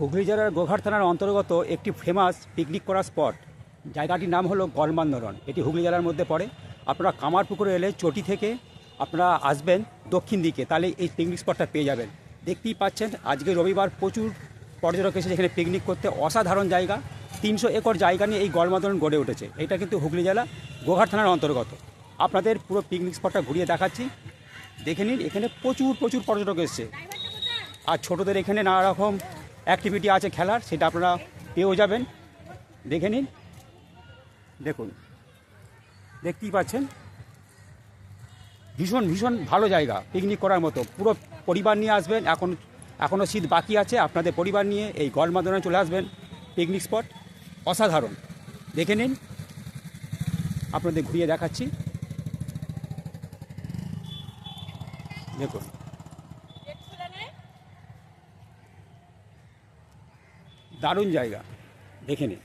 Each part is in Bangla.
হুগলি জেলার গোঘাট থানার অন্তর্গত একটি ফেমাস পিকনিক করার স্পট জায়গাটির নাম হলো গলমান্দরন এটি হুগলি জেলার মধ্যে পড়ে। আপনারা কামারপুকুরে এলে চটি থেকে আপনারা আসবেন দক্ষিণ দিকে, তাহলে এই পিকনিক স্পটটা পেয়ে যাবেন। দেখতেই পাচ্ছেন, আজকে রবিবার প্রচুর পর্যটক এসে এখানে পিকনিক করতে। অসাধারণ জায়গা। তিনশো একর জায়গা নিয়ে এই গলমান্দরন গড়ে উঠেছে। এটা কিন্তু হুগলি জেলা গোঘাট থানার অন্তর্গত। আপনাদের পুরো পিকনিক স্পটটা ঘুরিয়ে দেখাচ্ছি। দেখে নিন, এখানে প্রচুর প্রচুর পর্যটক এসছে। আর ছোটদের এখানে নানা রকম অ্যাক্টিভিটি আছে খেলার, সেটা আপনারা পেয়েও যাবেন। দেখে নিন। দেখুন। দেখতেই পাচ্ছেন। ভীষণ ভীষণ ভালো জায়গা পিকনিক করার মতো। পুরো পরিবার নিয়ে আসবেন, এখন এখনও শীত বাকি আছে, আপনাদের পরিবার নিয়ে এই গলমাদনে চলে আসবেন পিকনিক স্পট অসাধারণ। দেখে নিন। আপনাদের ঘুরিয়ে দেখাচ্ছি। দেখুন। দারুণ জায়গা। দেখে নিন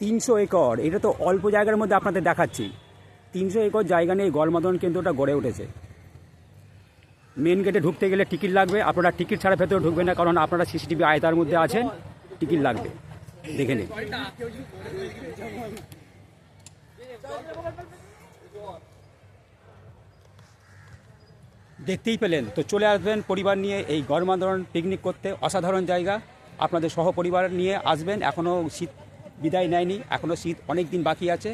তিনশো একর, এটা তো অল্প জায়গার মধ্যে আপনাদের দেখাচ্ছি। তিনশো একর জায়গা নিয়ে গলমাদন কেন্দ্রটা গড়ে উঠেছে। মেন গেটে ঢুকতে গেলে টিকিট লাগবে। আপনারা টিকিট ছাড়া ভেতরে ঢুকবেন না, কারণ আপনারা সিসিটিভি আয়তার মধ্যে আছেন। টিকিট লাগবে। দেখে নিন দেখতেই পেলেন। তো চলে আসবেন পরিবার নিয়ে এই গরমান্দরণ পিকনিক করতে। অসাধারণ জায়গা। আপনাদের সহ পরিবার নিয়ে আসবেন। এখনও শীত বিদায় নেয়নি। এখনও শীত অনেক দিন বাকি আছে।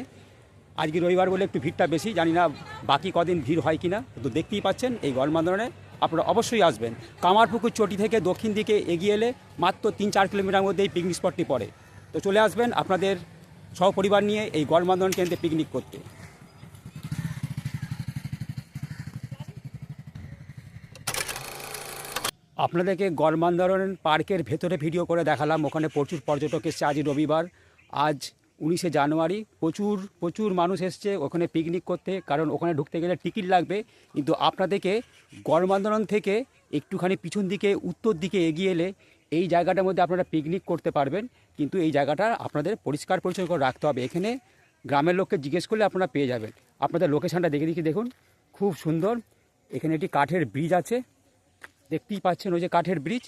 আজকে রবিবার বলে একটু ভিড়টা বেশি। জানি না বাকি কদিন ভিড় হয় কিনা। তো দেখতেই পাচ্ছেন এই গরমান্দরণে আপনারা অবশ্যই আসবেন। কামারপুকুর চটি থেকে দক্ষিণ দিকে এগিয়ে এলে মাত্র তিন চার কিলোমিটার মধ্যে এই পিকনিক স্পটটি পড়ে। তো চলে আসবেন আপনাদের সহপরিবার নিয়ে এই গরমান্দরণ কেন্দ্রে পিকনিক করতে। আপনাদেরকে গরমান্দরণ পার্কের ভেতরে ভিডিও করে দেখালাম। ওখানে প্রচুর পর্যটক এসছে আজ রবিবার। আজ উনিশে জানুয়ারি প্রচুর প্রচুর মানুষ এসছে ওখানে পিকনিক করতে। কারণ ওখানে ঢুকতে গেলে টিকিট লাগবে। কিন্তু আপনাদেরকে গরমান্দরণ থেকে একটুখানি পিছন দিকে, উত্তর দিকে এগিয়ে এলে এই জায়গাটার মধ্যে আপনারা পিকনিক করতে পারবেন। কিন্তু এই জায়গাটা আপনাদের পরিষ্কার পরিচ্ছন্ন করে রাখতে হবে। এখানে গ্রামের লোককে জিজ্ঞেস করলে আপনারা পেয়ে যাবেন। আপনাদের লোকেশানটা দেখে দেখি দেখুন। খুব সুন্দর। এখানে একটি কাঠের ব্রিজ আছে। দেখতেই পাচ্ছেন ওই যে কাঠের ব্রিজ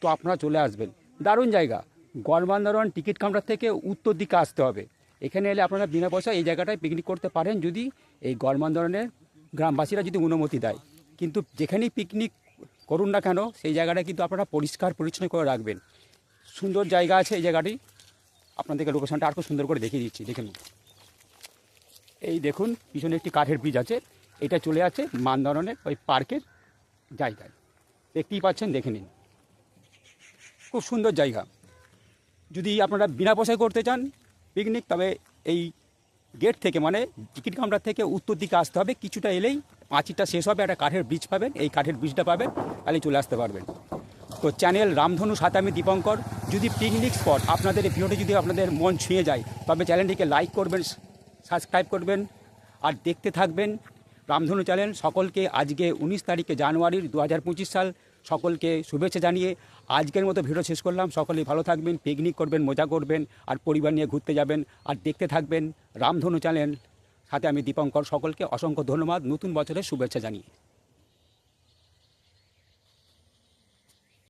তো আপনারা চলে আসবেন। দারুণ জায়গা। গড়বান্দারন টিকিট কাউন্টার থেকে উত্তর দিকে আসতে হবে। এখানে এলে আপনারা বিনা পয়সা এই জায়গাটায় পিকনিক করতে পারেন যদি এই গড়বান্দারনের গ্রামবাসীরা যদি অনুমতি দেয়। কিন্তু যেখানেই পিকনিক করুন না কেন, সেই জায়গাটা কিন্তু আপনারা পরিষ্কার পরিচ্ছন্ন করে রাখবেন। সুন্দর জায়গা আছে এই জায়গাটি। আপনাদেরকে লোকেশনটা আর খুব সুন্দর করে দেখিয়ে দিচ্ছি। দেখে নিন। এই দেখুন, পিছনে একটি কাঠের ব্রিজ আছে। এটা চলে আছে মানদরনের ওই পার্কের জায়গায়। দেখতেই পাচ্ছেন, দেখে নিন। খুব সুন্দর জায়গা। যদি আপনারা বিনা পয়সায় করতে চান পিকনিক তবে এই গেট থেকে মানে টিকিট কাউন্টার থেকে উত্তর দিকে আসতে হবে। কিছুটা এলেই পাঁচিটা শেষ হবে, একটা কাঠের ব্রিজ পাবেন। এই কাঠের ব্রিজটা পাবেন, তাহলে চলে আসতে পারবেন। তো চ্যানেল রামধনু সাতামি দীপঙ্কর, যদি পিকনিক স্পট আপনাদের এই ভিডিওটি যদি আপনাদের মন ছুঁয়ে যায়, তবে চ্যানেলটিকে লাইক করবেন সাবস্ক্রাইব করবেন, আর দেখতে থাকবেন। রামধনু চ্যানেল, সকলকে আজকে উনিশ তারিখে জানুয়ারির দু হাজার পঁচিশ সাল, সকলকে শুভেচ্ছা জানিয়ে আজকের মতো ভিডিও শেষ করলাম। সকলেই ভালো থাকবেন পিকনিক করবেন, মজা করবেন, আর পরিবার নিয়ে ঘুরতে যাবেন, আর দেখতে থাকবেন রামধনু চ্যানেল। সাথে আমি দীপঙ্কর, সকলকে অসংখ্য ধন্যবাদ। নতুন বছরের শুভেচ্ছা জানিয়ে।